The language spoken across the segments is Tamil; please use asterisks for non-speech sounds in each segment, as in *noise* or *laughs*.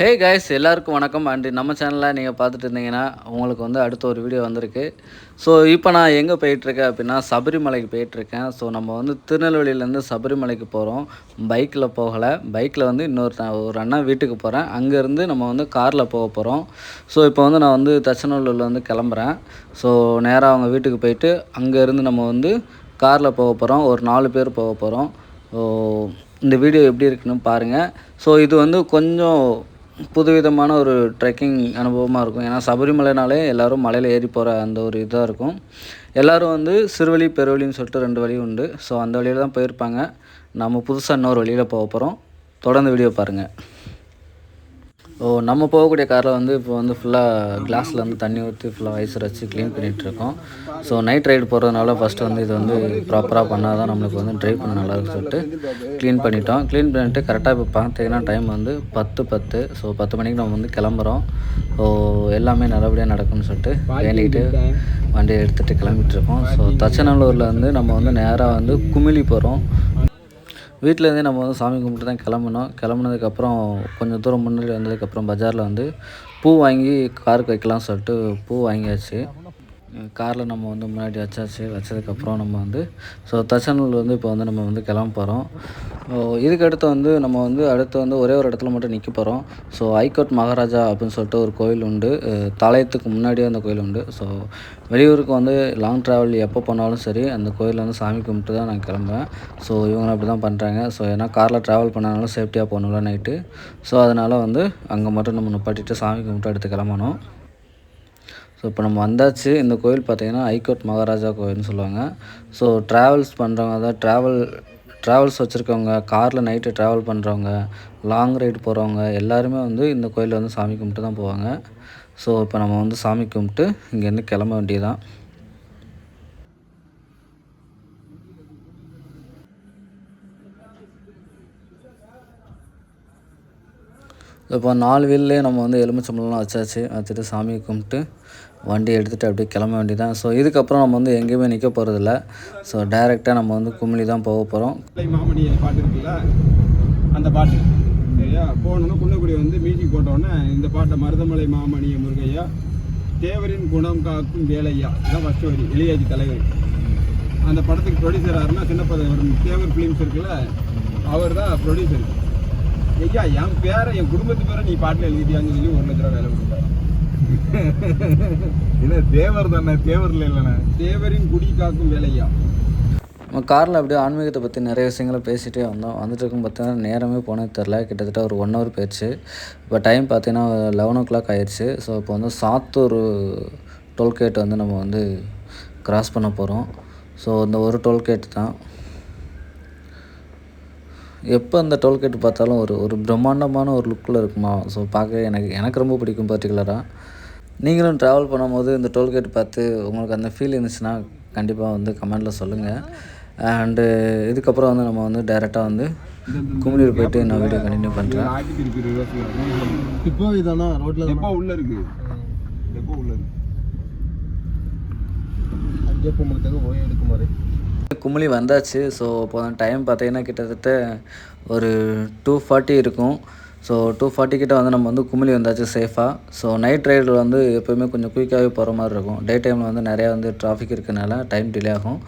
ஹே கைஸ் எல்லாருக்கும் வணக்கம். அண்டு நம்ம சேனலில் நீங்கள் பார்த்துட்டு இருந்தீங்கன்னா உங்களுக்கு வந்து அடுத்த ஒரு வீடியோ வந்திருக்கு. ஸோ இப்போ நான் எங்கே போயிட்டுருக்கேன் அப்படின்னா சபரிமலைக்கு போயிட்டுருக்கேன். ஸோ நம்ம வந்து திருநெல்வேலியிலேருந்து சபரிமலைக்கு போகிறோம் பைக்கில் போகலை. பைக்கில் வந்து இன்னொரு ஒரு அண்ணா வீட்டுக்கு போகிறேன் அங்கேருந்து நம்ம வந்து காரில் போக போகிறோம் ஸோ இப்போ வந்து நான் வந்து தச்சநல்லூரில் வந்து கிளம்புறேன். ஸோ நேராக அவங்க வீட்டுக்கு போயிட்டு அங்கேருந்து நம்ம வந்து காரில் போக போகிறோம் ஒரு நாலு பேர் போக போகிறோம் ஸோ இந்த வீடியோ எப்படி இருக்குன்னு பாருங்கள் ஸோ இது வந்து கொஞ்சம் புதுவிதமான ஒரு ட்ரெக்கிங் அனுபவமாக இருக்கும். ஏன்னா சபரிமலைனாலே எல்லோரும் மலையில் ஏறி போகிற அந்த ஒரு இதாக இருக்கும். எல்லோரும் வந்து சிறுவழி பெருவழின்னு சொல்லிட்டு ரெண்டு வழி உண்டு. ஸோ அந்த வழியில் தான் போயிருப்பாங்க. நம்ம புதுசாக இன்னொரு வழியில் போக போகிறோம் தொடர்ந்து வீடியோ பாருங்கள் ஓ நம்ம போகக்கூடிய காரில் வந்து இப்போ வந்து ஃபுல்லாக கிளாஸில் வந்து தண்ணி ஊற்றி ஃபுல்லாக ஐஸ் வச்சு க்ளீன் பண்ணிகிட்ருக்கோம் ஸோ நைட் ரைடு போகிறதுனால ஃபஸ்ட்டு வந்து இது வந்து ப்ராப்பராக பண்ணால் தான் நம்மளுக்கு வந்து ட்ரைவ் பண்ண நல்லா இருக்குன்னு சொல்லிட்டு க்ளீன் பண்ணிட்டோம். க்ளீன் பண்ணிட்டு கரெக்டாக இப்போ பார்த்தீங்கன்னா டைம் வந்து பத்து பத்து. ஸோ பத்து மணிக்கு நம்ம வந்து கிளம்புறோம். ஸோ எல்லாமே நல்லபடியாக நடக்கும்னு சொல்லிட்டு வேண்டிக்கிட்டு வண்டியை எடுத்துகிட்டு கிளம்பிட்டுருக்கோம் ஸோ தச்சநல்லூரில் வந்து நம்ம வந்து நேராக வந்து குமிழி போகிறோம் வீட்டிலேருந்தே நம்ம வந்து சாமி கும்பிட்டு தான் கிளம்புனோம். கிளம்புனதுக்கப்புறம் கொஞ்சம் தூரம் முன்னாடி வந்ததுக்கப்புறம் பஜாரில் வந்து பூ வாங்கி காருக்கு வைக்கலாம்னு சொல்லிட்டு பூ வாங்கியாச்சு. காரில் நம்ம வந்து முன்னாடி வச்சாச்சு வச்சதுக்கப்புறம் நம்ம வந்து ஸோ தச்சனூர் வந்து இப்போ வந்து நம்ம வந்து கிளம்ப போகிறோம் இதுக்கு அடுத்து வந்து நம்ம வந்து அடுத்து வந்து ஒரே ஒரு இடத்துல மட்டும் நிற்க போகிறோம் ஸோ ஹைகோர்ட் மகாராஜா அப்படின்னு சொல்லிட்டு ஒரு கோயில் உண்டு. தலையத்துக்கு முன்னாடியே அந்த கோயில் உண்டு. ஸோ வெளியூருக்கு வந்து லாங் ட்ராவல் எப்போ போனாலும் சரி அந்த கோயிலில் வந்து சாமி கும்பிட்டு தான் நான் கிளம்புவேன். ஸோ இவங்க அப்படி தான் பண்ணுறாங்க ஸோ ஏன்னா காரில் ட்ராவல் பண்ணாலும் சேஃப்டியாக போகணும்ல நைட்டு ஸோ அதனால் வந்து அங்கே மட்டும் நம்ம நிப்பாட்டிட்டு சாமி கும்பிட்டு எடுத்து கிளம்பணும். ஸோ இப்போ நம்ம வந்தாச்சு. இந்த கோயில் பார்த்தீங்கன்னா ஐகோட் மகாராஜா கோயில்னு சொல்லுவாங்க. ஸோ ட்ராவல்ஸ் பண்ணுறவங்க அதாவது ட்ராவல் ட்ராவல்ஸ் வச்சுருக்கவங்க காரில் நைட்டு ட்ராவல் பண்ணுறவங்க லாங் ரைடு போகிறவங்க எல்லாருமே வந்து இந்த கோயிலில் வந்து சாமி கும்பிட்டு தான் போவாங்க. ஸோ இப்போ நம்ம வந்து சாமி கும்பிட்டு இங்கேருந்து கிளம்ப வேண்டியதான் இப்போ நாலு வீல்லே நம்ம வந்து எலுமிச்சம்பழம்லாம் வச்சாச்சு. வச்சுட்டு சாமி கும்பிட்டு வண்டி எடுத்துகிட்டு அப்படியே கிளம்ப வேண்டியதான் ஸோ இதுக்கப்புறம் நம்ம வந்து எங்கேயுமே நிற்க போகிறதில்ல ஸோ டைரெக்டாக நம்ம வந்து கும்மிளி தான் போக போகிறோம் மாமணி பாட்டு இருக்குல்ல? அந்த பாட்டு. சரியா? போனோன்னா குன்னக்குடி வந்து மீட்டிங் போட்டோன்னே இந்த பாட்டை மருதமலை மாமணிய முருகையா தேவரின் குணம் காக்கும் வேலையா? இதான் ஃபஸ்ட்டு வரி. இளையாஜி தலைவர் அந்த படத்துக்கு ப்ரொடியூசர் யாருன்னா சின்னப்பத தேவர் ஃபிலிம்ஸ் இருக்குல்ல? அவர் தான் ப்ரொடியூசர் ஐயா என் பேரை என் குடும்பத்து பேரை நீ பாட்டில் எழுதிட்டியான்னு சொல்லி ஒரு லட்ச ரூபா வேலை கொடுத்தாரு இல்ல தேவர் தானே? தேவர்ல இல்லைண்ணே. தேவரின் குடி காக்கும் வேலையா? நம்ம காரில் அப்படியே ஆன்மீகத்தை பற்றி நிறைய விஷயங்களை பேசிகிட்டே வந்தோம். வந்துட்டு இருக்கும் பார்த்தீங்கன்னா நேரமே போனது தெரில கிட்டத்தட்ட ஒரு ஒன் ஹவர் போயிடுச்சு. இப்போ டைம் பார்த்தீங்கன்னா லெவன் ஓ கிளாக் ஆயிடுச்சு. ஸோ இப்போ வந்து சாத்தூர் டோல்கேட் வந்து நம்ம வந்து கிராஸ் பண்ண போகிறோம் ஸோ இந்த ஒரு டோல்கேட் தான். எப்போ அந்த டோல்கேட் பார்த்தாலும் ஒரு ஒரு பிரம்மாண்டமான ஒரு லுக்கில் இருக்குமா? ஸோ பார்க்க எனக்கு எனக்கு ரொம்ப பிடிக்கும் பர்டிகுலராக நீங்களும் ட்ராவல் பண்ணும்போது இந்த டோல்கேட் பார்த்து உங்களுக்கு அந்த ஃபீல் இருந்துச்சுன்னா கண்டிப்பாக வந்து கமெண்டில் சொல்லுங்கள் அண்டு இதுக்கப்புறம் வந்து நம்ம வந்து டைரெக்டாக வந்து குமிழியூர் போயிட்டு நான் வீடியோ கண்டினியூ பண்ணுறேன் இப்போ இதானா ரோட்ல எப்போ உள்ள இருக்கு. எப்போ உள்ள இருக்கு. அங்கே போகும்போது போய் எடுக்கும் மாதிரி குமிழி வந்தாச்சு. ஸோ இப்போ டைம் பார்த்தீங்கன்னா கிட்டத்தட்ட ஒரு டூ ஃபார்ட்டி இருக்கும். ஸோ டூ ஃபார்ட்டி கிட்ட வந்து நம்ம வந்து குமிலி வந்தாச்சு சேஃபாக ஸோ நைட் ரைடில் வந்து எப்போயுமே கொஞ்சம் குயிக்காகவே போகிற மாதிரி இருக்கும். டே டைமில் வந்து நிறையா வந்து டிராஃபிக் இருக்கனால டைம் டிலே ஆகும்.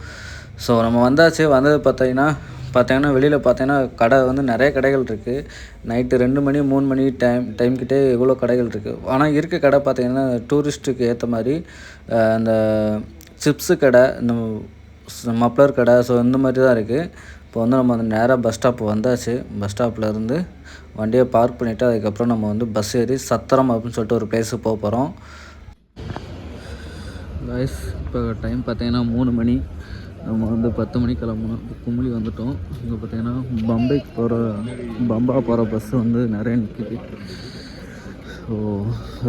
ஸோ நம்ம வந்தாச்சு வந்தது பார்த்தீங்கன்னா பார்த்தீங்கன்னா வெளியில் பார்த்தீங்கன்னா கடை வந்து நிறைய கடைகள் இருக்குது நைட்டு ரெண்டு மணி மூணு மணி டைம் டைம் கிட்டே இவ்வளோ கடைகள் இருக்குது ஆனால் இருக்க கடை பார்த்தீங்கன்னா டூரிஸ்ட்டுக்கு ஏற்ற மாதிரி அந்த சிப்ஸு கடை இந்த மப்ளர் கடை ஸோ இந்த மாதிரி தான் இருக்குது இப்போ வந்து நம்ம அந்த நேராக பஸ் ஸ்டாப் வந்தாச்சு. பஸ் ஸ்டாப்பில் இருந்து வண்டியை பார்க் பண்ணிவிட்டு அதுக்கப்புறம் நம்ம வந்து பஸ் ஏறி சத்திரம் அப்படின்னு சொல்லிட்டு ஒரு பிளேஸுக்கு போக போகிறோம் காய்ஸ் இப்போ டைம் பார்த்தீங்கன்னா மூணு மணி. நம்ம வந்து பத்து மணிக்கு கிளம்பணும் இப்போ குமிழி வந்துட்டோம். இங்கே பார்த்தீங்கன்னா பம்பைக்கு போகிற பம்பா போகிற பஸ் வந்து நிறைய நிற்கிது ஸோ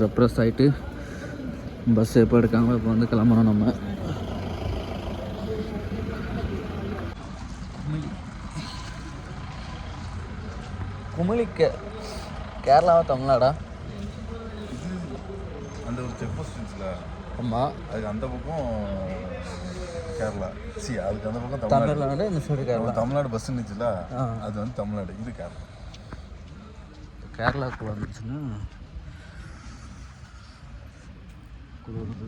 ரெப்ரஸ் ஆகிட்டு பஸ் எப்போ எடுக்காமல் இப்போ வந்து கிளம்பணும் நம்ம. குமிழி கே கேரளாவா தமிழ்நாடா? அந்த ஒரு செக் போஸ்ட் ஆமாம் அதுக்கு அந்த பக்கம் கேரளா. சி அதுக்கு அந்த பக்கம் தமிழ்நாடு. இந்த சைடு கேரளா. தமிழ்நாடு பஸ் இருந்துச்சுல. அது வந்து தமிழ்நாடு இது கேரளா. கேரளாக்குள்ள வந்துச்சுன்னா குளிருது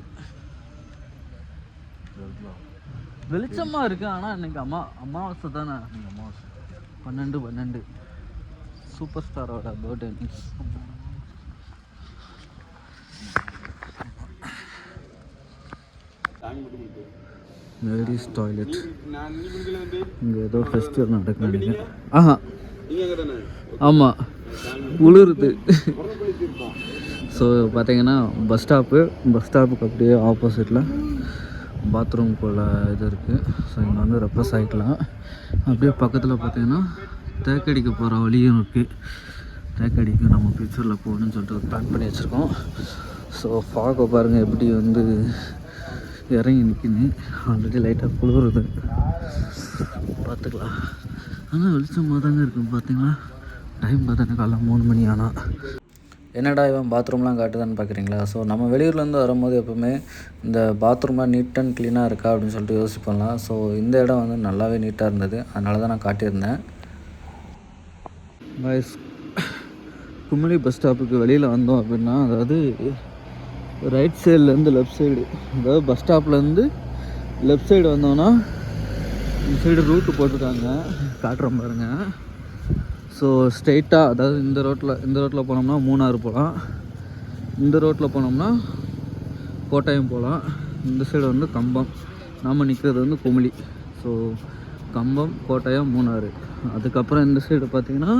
வெளிச்சமா இருக்கு ஆனா இன்னைக்கு அம்மா அமாவாசை தானே. அமாவாசை. பன்னெண்டு பன்னெண்டு. சூப்பர் ஸ்டாரோட பர்த்டே. லேடிஸ் டாய்லெட் இங்கே ஏதோ ஃபெஸ்டிவல் நடக்குன்னு நினைக்கிறேன். ஆஹா. ஆமாம் குளிருது ஸோ பார்த்தீங்கன்னா பஸ் ஸ்டாப்பு பஸ் ஸ்டாப்புக்கு அப்படியே ஆப்போசிட்டில் பாத்ரூம் போல் இது இருக்குது ஸோ இங்கே வந்து ரெப்ரஸ் ஆகிக்கலாம் அப்படியே பக்கத்தில் பார்த்தீங்கன்னா தேக்கடிக்க போகிற வழியும் இருக்குது தேக்கடிக்கு நம்ம ஃபியூச்சரில் போகணும்னு சொல்லிட்டு ஒரு பிளான் பண்ணி வச்சுருக்கோம். ஸோ பார்க்க பாருங்கள் எப்படி வந்து இறங்கி நிற்கின்னு ஆல்ரெடி லைட்டாக குளிருது. பார்த்துக்கலாம். ஆனால் வெளிச்சமாக தாங்க இருக்கும் பார்த்தீங்களா டைம் பார்த்தீங்கன்னா காலைல மூணு மணி ஆனால் என்னடா இவன் பாத்ரூம்லாம் காட்டுதான்னு பார்க்குறீங்களா ஸோ நம்ம வெளியூர்லேருந்து வரும்போது எப்போவுமே இந்த பாத்ரூமாக நீட் அண்ட் க்ளீனாக இருக்கா அப்படின்னு சொல்லிட்டு யோசிப்போம்லாம். ஸோ இந்த இடம் வந்து நல்லாவே நீட்டாக இருந்தது. அதனால தான் நான் காட்டியிருந்தேன். பாய்ஸ் குமிழி பஸ் ஸ்டாப்புக்கு வெளியில் வந்தோம் அப்படின்னா அதாவது ரைட் சைட்லேருந்து லெஃப்ட் சைடு அதாவது பஸ் ஸ்டாப்லேருந்து லெஃப்ட் சைடு வந்தோன்னா இந்த சைடு ரூட்டு போட்டிருக்காங்க. காட்டுறோம் பாருங்கள் ஸோ ஸ்ட்ரெயிட்டாக அதாவது இந்த ரோட்டில் இந்த ரோட்டில் போனோம்னா மூணாறு போகலாம். இந்த ரோட்டில் போனோம்னா கோட்டாயம் போகலாம். இந்த சைடு வந்து கம்பம். நாம் நிற்கிறது வந்து குமிழி ஸோ கம்பம் கோட்டாயம் மூணாறு. அதுக்கப்புறம் இந்த சைடு பார்த்தீங்கன்னா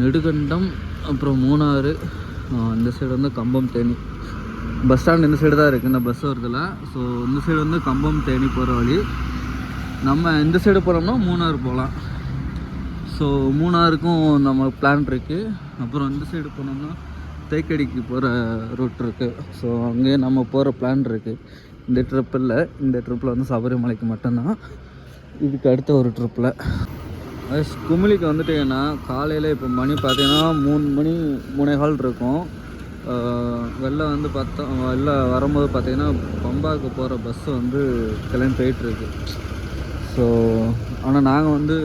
நெடுகண்டம் அப்புறம் மூணாறு இந்த சைடு வந்து கம்பம் தேனி. பஸ் ஸ்டாண்ட் இந்த சைடு தான் இருக்குது இந்த பஸ் வருதுல. ஸோ இந்த சைடு வந்து கம்பம் தேனி போகிற வழி. நம்ம இந்த சைடு போனோம்னா மூணாறு போகலாம். ஸோ மூணாறுக்கும் நம்ம பிளான் இருக்குது அப்புறம் இந்த சைடு போனோம்னா தேக்கடிக்கு போகிற ரூட் இருக்குது ஸோ அங்கேயே நம்ம போகிற பிளான் இருக்குது இந்த ட்ரிப் இல்லை. இந்த ட்ரிப்பில் வந்து சபரிமலைக்கு மட்டும்தான். இதுக்கு அடுத்த ஒரு ட்ரிப்பில் குமிலிக்கு வந்துட்டீங்கன்னா காலையில் இப்போ மணி பார்த்தீங்கன்னா மூணு மணி மூணே கால் இருக்கும். வெளில வந்து பார்த்தா வெளில வரும்போது பார்த்தீங்கன்னா பம்பாவுக்கு போகிற பஸ் வந்து கிளம்பி போயிட்டுருக்கு. ஸோ ஆனால் நாங்கள் வந்து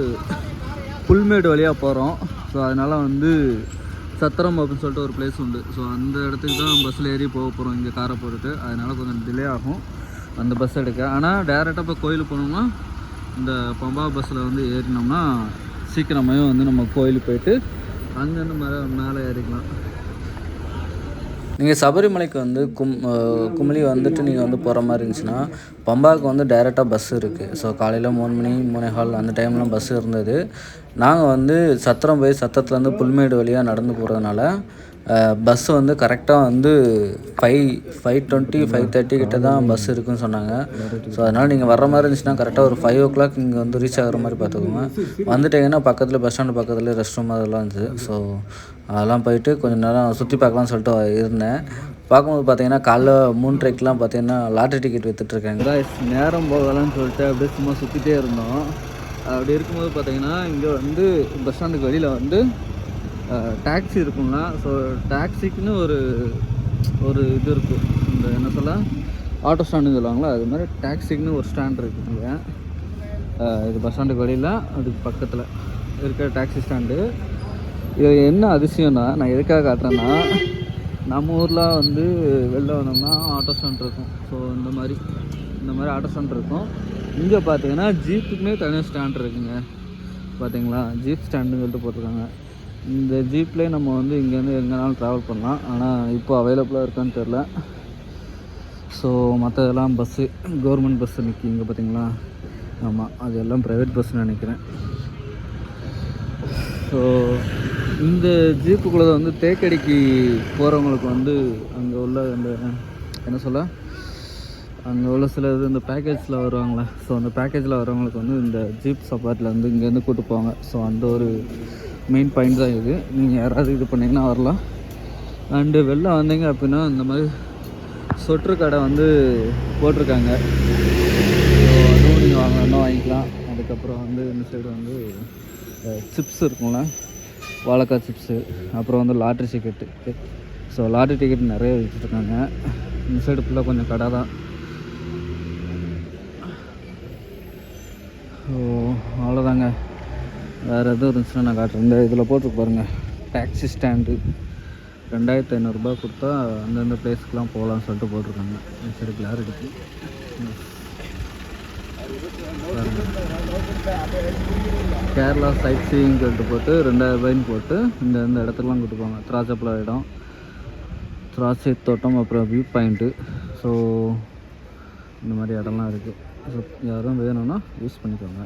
புல்மேடு வழியாக போகிறோம் ஸோ அதனால் வந்து சத்திரம் அப்படின்னு சொல்லிட்டு ஒரு பிளேஸ் உண்டு. ஸோ அந்த இடத்துக்கு தான் பஸ்ஸில் ஏறி போக போகிறோம் இங்கே காரை போட்டுட்டு. அதனால் கொஞ்சம் டிலே ஆகும். அந்த பஸ் எடுக்க. ஆனால் டேரெக்டாக இப்போ கோயிலுக்கு போனோம்னா இந்த பம்பா பஸ்ஸில் வந்து ஏறினோம்னா சீக்கிரமாகவே வந்து நம்ம கோயிலுக்கு போயிட்டு அங்கேருந்து மேலே மேலே ஏறிக்கலாம். நீங்கள் சபரிமலைக்கு வந்து கும் குமிளி வந்துட்டு நீங்கள் வந்து போகிற மாதிரி இருந்துச்சுன்னா பம்பாவுக்கு வந்து டைரெக்டாக பஸ் இருக்குது ஸோ காலையில் மூணு மணி மூணே கால் அந்த டைம்லாம் பஸ் இருந்தது. நாங்கள் வந்து சத்திரம் போய் சத்திரத்துலேருந்து புல்மேடு வழியாக நடந்து போகிறதுனால பஸ் வந்து கரெக்டாக வந்து five five twenty five thirty கிட்ட தான் பஸ் இருக்குன்னு சொன்னாங்க. ஸோ அதனால் நீங்கள் வர மாதிரி இருந்துச்சுன்னா கரெக்டாக ஒரு ஃபைவ் ஓ கிளாக் இங்கே வந்து ரீச் ஆகிற மாதிரி பார்த்துக்கோங்க. வந்துட்டீங்கன்னா பக்கத்தில் பஸ் ஸ்டாண்டு பக்கத்தில் ரெஸ்ட் ரூம் அதெல்லாம் இருந்துச்சு. ஸோ அதெல்லாம் போயிட்டு கொஞ்சம் நேரம் சுற்றி பார்க்கலாம்னு சொல்லிட்டு இருந்தேன். பார்க்கும்போது பார்த்தீங்கன்னா காலைல மூன்றரைக்கெலாம் பார்த்தீங்கன்னா லாட்ரி டிக்கெட் விற்றுட்ருக்காங்க நேரம் போகலான்னு சொல்லிட்டு அப்படியே சும்மா சுற்றிட்டே இருந்தோம். அப்படி இருக்கும்போது பார்த்தீங்கன்னா இங்கே வந்து பஸ் ஸ்டாண்டுக்கு வெளியில் வந்து டாக்ஸி இருக்குங்களா ஸோ டாக்ஸிக்குன்னு ஒரு ஒரு இது இருக்கும் இந்த என்ன சொல்ல? ஆட்டோ ஸ்டாண்டுன்னு சொல்லுவாங்களா அது மாதிரி டாக்ஸிக்குன்னு ஒரு ஸ்டாண்ட் இருக்குது இங்கே. இது பஸ் ஸ்டாண்டுக்கு வெளியில் அதுக்கு பக்கத்தில் இருக்கிற டாக்ஸி ஸ்டாண்டு இது என்ன அதிசயம்னா நான் எதுக்காக காட்டுறேன்னா நம்ம ஊரில் வந்து வெளில வந்தோம்னா ஆட்டோ ஸ்டாண்ட் இருக்கும். ஸோ இந்த மாதிரி இந்த மாதிரி ஆட்டோ ஸ்டாண்ட் இருக்கும். இங்கே பார்த்தீங்கன்னா ஜீப்புக்குமே தனியாக ஸ்டாண்ட் இருக்குங்க. பார்த்தீங்களா? ஜீப் ஸ்டாண்டுன்னு சொல்லிட்டு போட்டிருக்காங்க. இந்த ஜீப்லேயே நம்ம வந்து இங்கேருந்து எங்கேனாலும் ட்ராவல் பண்ணலாம். ஆனால் இப்போ அவைலபிளாக இருக்கான்னு தெரில ஸோ மற்றதெல்லாம் பஸ்ஸு கவர்மெண்ட் பஸ்ஸு நிற்கி இங்கே பார்த்தீங்களா? ஆமாம் அது எல்லாம் ப்ரைவேட் பஸ்ஸுன்னு நினைக்கிறேன். ஸோ இந்த ஜீப்புக்குள்ளே வந்து தேக்கடிக்கு போகிறவங்களுக்கு வந்து அங்கே உள்ள அந்த என்ன சொல்ல? அங்கே உள்ள சில இது இந்த பேக்கேஜில் வருவாங்களே. ஸோ அந்த பேக்கேஜில் வரவங்களுக்கு வந்து இந்த ஜீப் சப்பாட்டில் வந்து இங்கேருந்து கூட்டு போவாங்க. ஸோ அந்த ஒரு மெயின் பாயிண்ட் தான் இது. நீங்கள் யாராவது இது பண்ணிங்கன்னா வரலாம். அண்டு வெளில வந்தீங்க அப்படின்னா இந்த மாதிரி சொட்ரு கடை வந்து போட்டிருக்காங்க. ஸோ அதுவும் நீங்கள் வாங்கணும்னா வாங்கிக்கலாம். அதுக்கப்புறம் வந்து இந்த சைடு வந்து சிப்ஸ் இருக்கும்ல. வாழைக்காய் சிப்ஸு அப்புறம் வந்து lottery ticket so lottery ticket நிறைய வச்சுருக்காங்க இந்த சைடு ஃபுல்லாக கொஞ்சம் கடை தான். ஸோ அவ்வளோதாங்க வேறு எதுவும் இருந்துச்சுன்னா நான் காட்டுறேன். இந்த இதில் போட்டு பாருங்கள் டாக்ஸி ஸ்டாண்டு ரெண்டாயிரத்து ஐநூறுரூபா கொடுத்தா அந்தந்த பிளேஸ்க்குலாம் போகலான்னு சொல்லிட்டு போட்டிருக்காங்க. சரி கிளாரிட்டிக்கு கேரளா சைட் சீயிங் சொல்லிட்டு போட்டு ரெண்டாயிரம் ரூபாய்ன்னு போட்டு இந்த இந்த இடத்துக்குலாம் கூட்டு போவாங்க. திராட்சைப்பழ இடம். திராட்சை தோட்டம் அப்புறம் வியூ பாயிண்ட்டு ஸோ இந்த மாதிரி இடம்லாம் இருக்குது ஸோ யாரும் வேணும்னா யூஸ் பண்ணிக்கோங்க.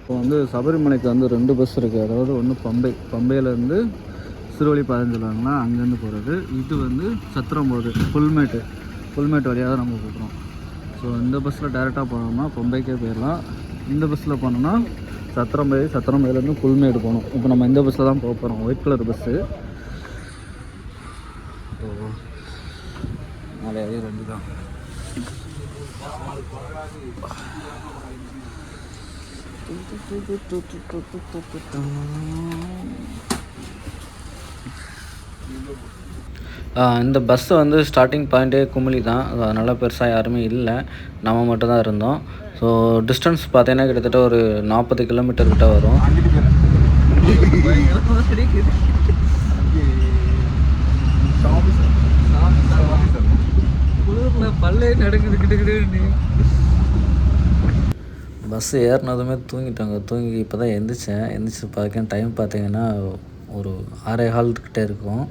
இப்போ வந்து சபரிமலைக்கு வந்து ரெண்டு பஸ் இருக்குது அதாவது ஒன்று பம்பை. பம்பையிலேருந்து சிறுவழி பாதைன்னு சொல்லுவாங்கன்னா அங்கேருந்து போகிறது இது வந்து சத்திரம் போகுது. புல்மேட்டு. புல்மேட்டு வழியாக தான் நம்ம போகிறோம் ஸோ இந்த பஸ்ஸில் டேரெக்டாக போனோம்னா பொம்பைக்கே போயிடலாம் இந்த பஸ்ஸில் போனோம்னா சத்திரம் போய் சத்திரம் போயிலேருந்து புல்மேடு போகணும். இப்போ நம்ம இந்த பஸ்ஸில் தான் போக போகிறோம் ஒயிட் கலர் பஸ்ஸு ஸோ ரெண்டு தான். இந்த பஸ்ஸு வந்து ஸ்டார்டிங் பாயிண்ட்டே குமிழி தான். அது அதனால் பெருசாக யாருமே இல்லை. நம்ம மட்டும் தான் இருந்தோம். ஸோ டிஸ்டன்ஸ் பார்த்தீங்கன்னா கிட்டத்தட்ட ஒரு நாற்பது கிலோமீட்டர் கிட்ட வரும். பல்லே நடக்குது பஸ் ஏறினதுமே தூங்கிட்டாங்க. தூங்கி இப்போ தான் எந்திரிச்சேன். எந்திரிச்சு பார்க்க டைம் பார்த்தீங்கன்னா ஒரு ஆறே ஹால் கிட்டே இருக்கும்.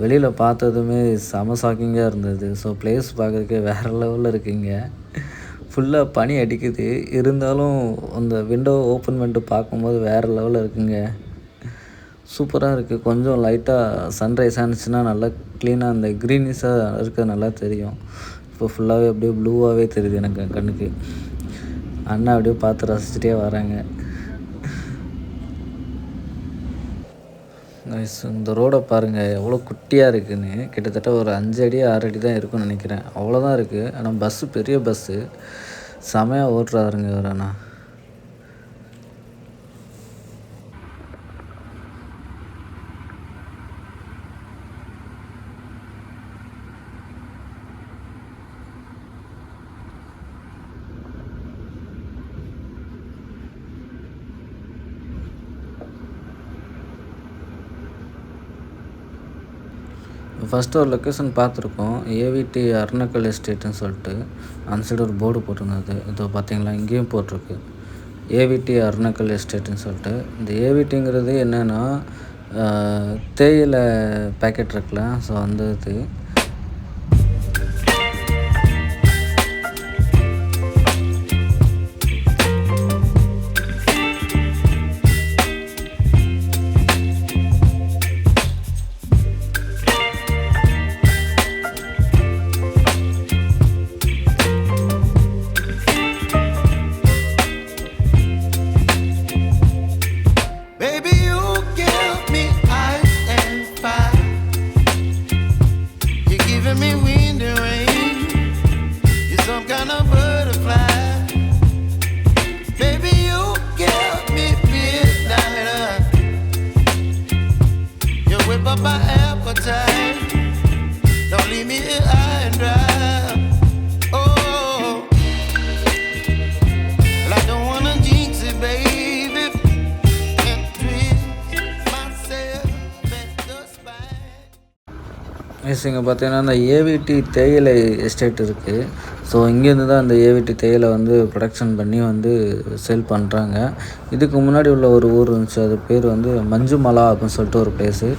வெளியில் பார்த்ததுமே செம ஷாக்கிங்காக இருந்தது. ஸோ பிளேஸ் பார்க்குறதுக்கு வேறு லெவலில் இருக்குங்க. ஃபுல்லாக பனி அடிக்குது. இருந்தாலும் அந்த விண்டோ ஓப்பன் பண்ணிட்டு பார்க்கும்போது வேறு லெவலில் இருக்குங்க. சூப்பராக இருக்குது கொஞ்சம் லைட்டாக சன்ரைஸ் ஆனிச்சுன்னா நல்லா க்ளீனாக அந்த க்ரீனிஷாக இருக்க நல்லா தெரியும். இப்போ ஃபுல்லாகவே அப்படியே ப்ளூவாகவே தெரியுது எனக்கு கண்ணுக்கு. அண்ணா அப்படியே பார்த்து ரசிச்சுட்டே வராங்க. கைஸ் இந்த ரோடை பாருங்கள் எவ்வளோ குட்டியாக இருக்குதுன்னு கிட்டத்தட்ட ஒரு அஞ்சு அடி ஆறு அடி தான் இருக்கும்னு நினைக்கிறேன். அவ்வளோதான் இருக்குது ஆனால் பஸ்ஸு பெரிய பஸ்ஸு செமையாக ஓட்டுறாருங்க இவர் அண்ணா. ஃபஸ்ட்டு ஒரு லொக்கேஷன் பார்த்துருக்கோம். ஏவிடி அருணக்கல் எஸ்டேட்டுன்னு சொல்லிட்டு அந்த சைடு ஒரு போர்டு போட்டிருந்தது. இதோ பார்த்தீங்களா? இங்கேயும் போட்டிருக்கு. ஏவிடி அருணக்கல் எஸ்டேட்டுன்னு சொல்லிட்டு. இந்த ஏவிடிங்கிறது என்னென்னா தேயிலை பேக்கெட் இருக்குல்ல ஸோ அந்த இது. எஸ் இங்கே பார்த்தீங்கன்னா அந்த ஏவிடி தேயிலை எஸ்டேட் இருக்குது ஸோ இங்கேருந்து தான் அந்த ஏவிடி தேயிலை வந்து ப்ரொடக்ஷன் பண்ணி வந்து சேல் பண்ணுறாங்க இதுக்கு முன்னாடி உள்ள ஒரு ஊர் இருந்துச்சு. அது பேர் வந்து மஞ்சுமலா அப்படின்னு சொல்லிட்டு ஒரு பிளேஸு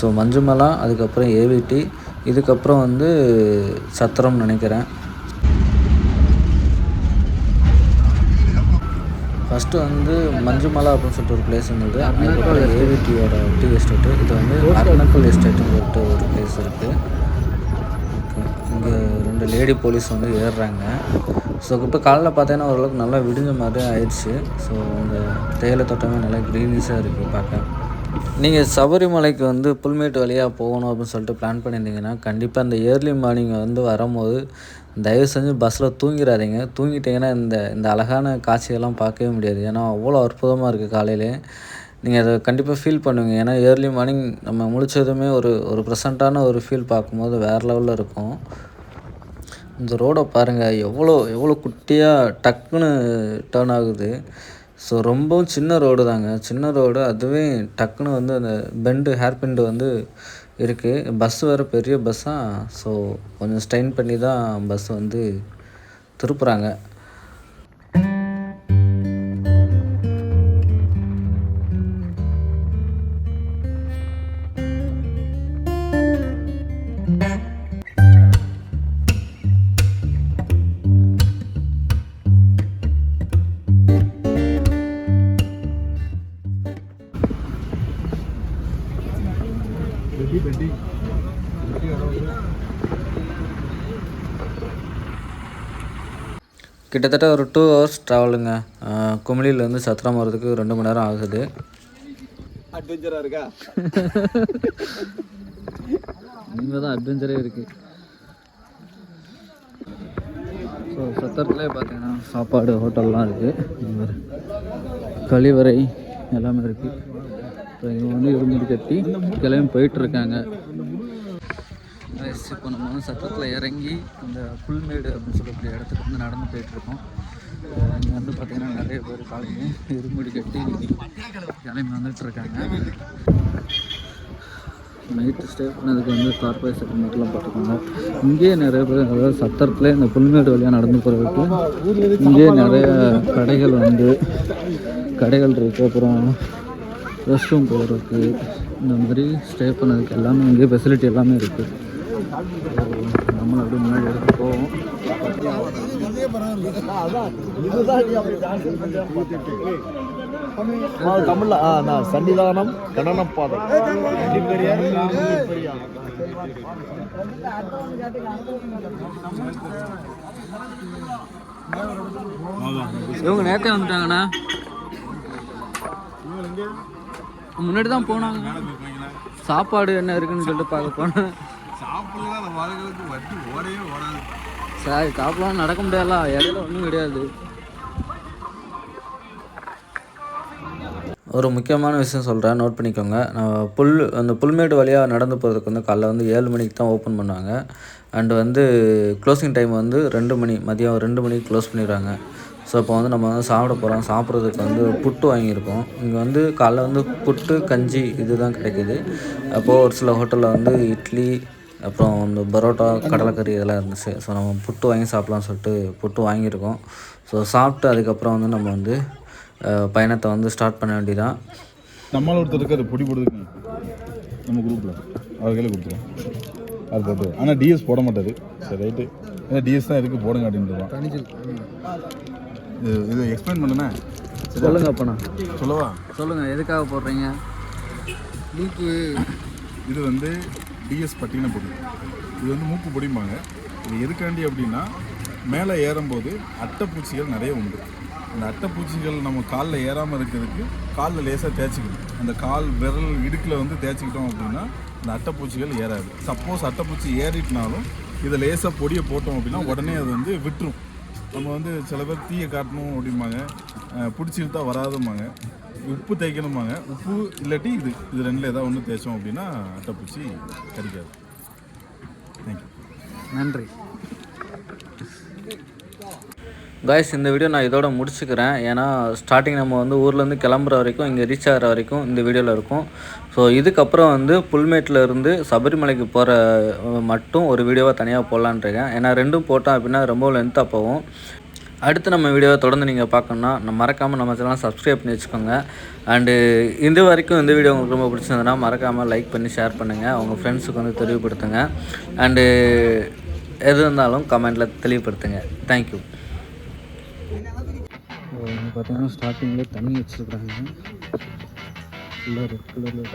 ஸோ மஞ்சுமலா அதுக்கப்புறம் ஏவிடி இதுக்கப்புறம் வந்து சத்திரம்னு நினைக்கிறேன். ஃபஸ்ட்டு வந்து மஞ்சுமலா அப்படின்னு சொல்லிட்டு ஒரு பிளேஸ் இருந்தது. அதுக்கப்புறம் ஏவிடியோட டீ எஸ்டேட்டு இது வந்து அருணக்கல் எஸ்டேட்டுன்னு சொல்லிட்டு ஒரு பிளேஸ் இருக்குது இங்கே ரெண்டு லேடி போலீஸ் வந்து ஏறுறாங்க. ஸோ இப்போ காலைல பார்த்தீங்கன்னா ஓரளவுக்கு நல்லா விடிஞ்ச மாதிரி ஆயிடுச்சு. ஸோ இந்த தேயிலை தோட்டமே நல்லா க்ரீனிஷாக இருக்குது பார்க்க. நீங்கள் சபரிமலைக்கு வந்து புல்மேட்டு வழியாக போகணும் அப்படின்னு சொல்லிட்டு பிளான் பண்ணியிருந்தீங்கன்னா கண்டிப்பாக இந்த ஏர்லி மார்னிங் வந்து வரும்போது தயவு செஞ்சு பஸ்ஸில் தூங்கிடாதீங்க. தூங்கிட்டீங்கன்னா இந்த இந்த அழகான காட்சியெல்லாம் பார்க்கவே முடியாது. ஏன்னா அவ்வளோ அற்புதமாக இருக்குது காலையிலே. நீங்கள் அதை கண்டிப்பாக ஃபீல் பண்ணுவீங்க. ஏன்னா ஏர்லி மார்னிங் நம்ம முழிச்சதுமே ஒரு ஒரு ப்ரெசண்ட்டான ஒரு ஃபீல் பார்க்கும்போது வேறு லெவலில் இருக்கும். இந்த ரோடை பாருங்கள் எவ்வளோ எவ்வளோ குட்டியாக டக்குன்னு டேர்ன் ஆகுது. ஸோ ரொம்பவும் சின்ன ரோடு தாங்க. சின்ன ரோடு அதுவே டக்குன்னு வந்து அந்த பெண்டு ஹேர் பெண்டு வந்து இருக்குது பஸ் வேறு பெரிய பஸ்ஸாக ஸோ கொஞ்சம் ஸ்ட்ரெயின் பண்ணி தான் பஸ் வந்து திருப்புறாங்க. கிட்டத்தட்ட ஒரு டூ ஹவர்ஸ் ட்ராவலுங்க குமிளியிலேருந்து சத்திரம் வர்றதுக்கு ரெண்டு மணி நேரம் ஆகுது. அட்வென்ச்சரா இருக்கா? *laughs* இங்கே தான் அட்வென்ச்சரே இருக்குது ஸோ சத்திரத்துலேயே பார்த்தீங்கன்னா சாப்பாடு ஹோட்டல்லாம் இருக்குது கழிவறை எல்லாமே இருக்குது இப்போ இவங்க வந்து இருமுடி கட்டி கிளம்பி போயிட்டுருக்காங்க. இப்போ நம்ம வந்து சத்தத்தில் இறங்கி இந்த புல்மேடு அப்படின்னு சொல்லக்கூடிய இடத்துக்கு வந்து நடந்து போயிட்டுருக்கோம். இங்கே வந்து பார்த்திங்கன்னா நிறைய பேர் காலையில் இருமுடி கட்டி கிளம்பி வந்துட்டு இருக்காங்க நைட்டு ஸ்டே பண்ணதுக்கு வந்து கார்பரேட் செட்டில்மெண்ட்லாம் போட்டிருக்காங்க. இங்கேயே நிறைய பேர் அதாவது சத்திரத்தில் இந்த புல்மேடு வழியாக நடந்து போகிறதுக்கு இங்கேயே நிறைய கடைகள் வந்து கடைகள் இருக்குது அப்புறம் ரெஸ்ட் ரூம் போகிறதுக்கு இந்த மாதிரி ஸ்டே பண்ணதுக்கு எல்லாமே இங்கேயே ஃபெசிலிட்டி எல்லாமே இருக்குது நம்மளும் அப்படியே முன்னாடி எடுத்து போவோம். தமிழ்ல நான் சன்னிதானம் கடனப்பாதை இவங்க நேரத்தே வந்துட்டாங்கண்ணா. முன்னாடி தான் போனாங்க. சாப்பாடு என்ன இருக்குன்னு சொல்லிட்டு பார்க்க போனேன். சாப்பிடலாம் நம்ம ஆளுகளுக்கு வட்டி ஓடவே ஓடாது. சார் சாப்பிடலாம் நடக்க முடியாதுல இடையில ஒன்றும் கிடையாது. ஒரு முக்கியமான விஷயம் சொல்கிறேன் நோட் பண்ணிக்கோங்க. நான் புல் அந்த புல்மேடு வழியாக நடந்து போகிறதுக்கு வந்து காலைல வந்து ஏழு மணிக்கு தான் ஓப்பன் பண்ணுவாங்க அண்டு வந்து க்ளோசிங் டைம் வந்து ரெண்டு மணி மதியம் ரெண்டு மணிக்கு க்ளோஸ் பண்ணிடுறாங்க. ஸோ இப்போ வந்து நம்ம வந்து சாப்பிட போகிறோம் சாப்பிட்றதுக்கு வந்து புட்டு வாங்கியிருக்கோம். இங்கே வந்து காலைல வந்து புட்டு கஞ்சி இதுதான் கிடைக்குது. அப்போது ஒரு சில ஹோட்டலில் வந்து இட்லி அப்புறம் இந்த பரோட்டா கடலைக்கறி இதெல்லாம் இருந்துச்சு. ஸோ நம்ம புட்டு வாங்கி சாப்பிட்லாம்னு சொல்லிட்டு புட்டு வாங்கியிருக்கோம். ஸோ சாப்பிட்டு அதுக்கப்புறம் வந்து நம்ம வந்து பயணத்தை வந்து ஸ்டார்ட் பண்ண வேண்டியதான் நம்மளால ஒருத்தர் இருக்காரு பொடி போடுறதுக்கு நம்ம குரூப்பில் அவர் கையில் கொடுத்துருவோம். அது போட்டு. ஆனால் டிஎஸ் போட மாட்டார். சரி ரைட்டு. ஏன்னா டிஎஸ் தான் எதுக்கு போடுங்க அப்படின்ட்டு இது இது எக்ஸ்பிளைன் பண்ணுண்ணே சொல்லுங்கள் அப்போண்ணா சொல்லவா? சொல்லுங்கள் எதுக்காக போடுறீங்க? மூக்கு இது வந்து டிஎஸ் பட்டின பொடி. இது வந்து மூக்கு பொடிம்பாங்க. இது எதுக்காண்டி அப்படின்னா மேலே ஏறும்போது அட்டைப்பூச்சிகள் நிறைய உண்டு. அந்த அட்டைப்பூச்சிகள் நம்ம காலில் ஏறாமல் இருக்கிறதுக்கு காலில் லேசாக தேய்ச்சிக்கணும். அந்த கால் விரல் இடுக்கில் வந்து தேய்ச்சிக்கிட்டோம் அப்படின்னா அந்த அட்டைப்பூச்சிகள் ஏறாது. சப்போஸ் அட்டைப்பூச்சி ஏறிட்டினாலும் இதை லேசாக பொடியை போட்டோம் அப்படின்னா உடனே அது வந்து விட்டுரும். நம்ம வந்து சில பேர் தீயை காட்டணும் அப்படிம்பாங்க. பிடிச்சி இழுத்தா வராதும்பாங்க. உப்பு தேய்க்கணுமாங்க உப்பு இல்லாட்டி இது இது ரெண்டில் ஏதாவது ஒன்று தேய்ச்சோம் அப்படின்னா அட்டைப்பூச்சி கடிக்காது. தேங்க்யூ நன்றி. காய்ஸ் இந்த வீடியோ நான் இதோட முடிச்சுக்கிறேன். ஏன்னா ஸ்டார்டிங் நம்ம வந்து ஊர்லேருந்து கிளம்புற வரைக்கும் இங்கே ரீச் ஆகிற வரைக்கும் இந்த வீடியோவில் இருக்கும். ஸோ இதுக்கப்புறம் வந்து புல்மேட்லேருந்து சபரிமலைக்கு போகிற மட்டும் ஒரு வீடியோவாக தனியாக போடலான்ட்ருக்கேன். ஏன்னா ரெண்டும் போட்டோம் அப்படின்னா ரொம்ப லென்த்தாக போகும். அடுத்து நம்ம வீடியோவை தொடர்ந்து நீங்கள் பார்க்கணுன்னா நம்ம மறக்காமல் நம்ம சேனல் சப்ஸ்கிரைப் பண்ணி வச்சுக்கோங்க. அண்டு இது வரைக்கும் இந்த வீடியோ உங்களுக்கு ரொம்ப பிடிச்சிருந்ததுன்னா மறக்காமல் லைக் பண்ணி ஷேர் பண்ணுங்கள் உங்கள் ஃப்ரெண்ட்ஸுக்கு வந்து தெளிவுபடுத்துங்க. அண்டு எது இருந்தாலும் கமெண்ட்டில் தெளிவுபடுத்துங்க. தேங்க்யூ பார்த்தீங்கன்னா ஸ்டார்டிங்கில் தண்ணி வச்சுருக்குறாங்க. ஃபுல்லாக ரெட் கலரில்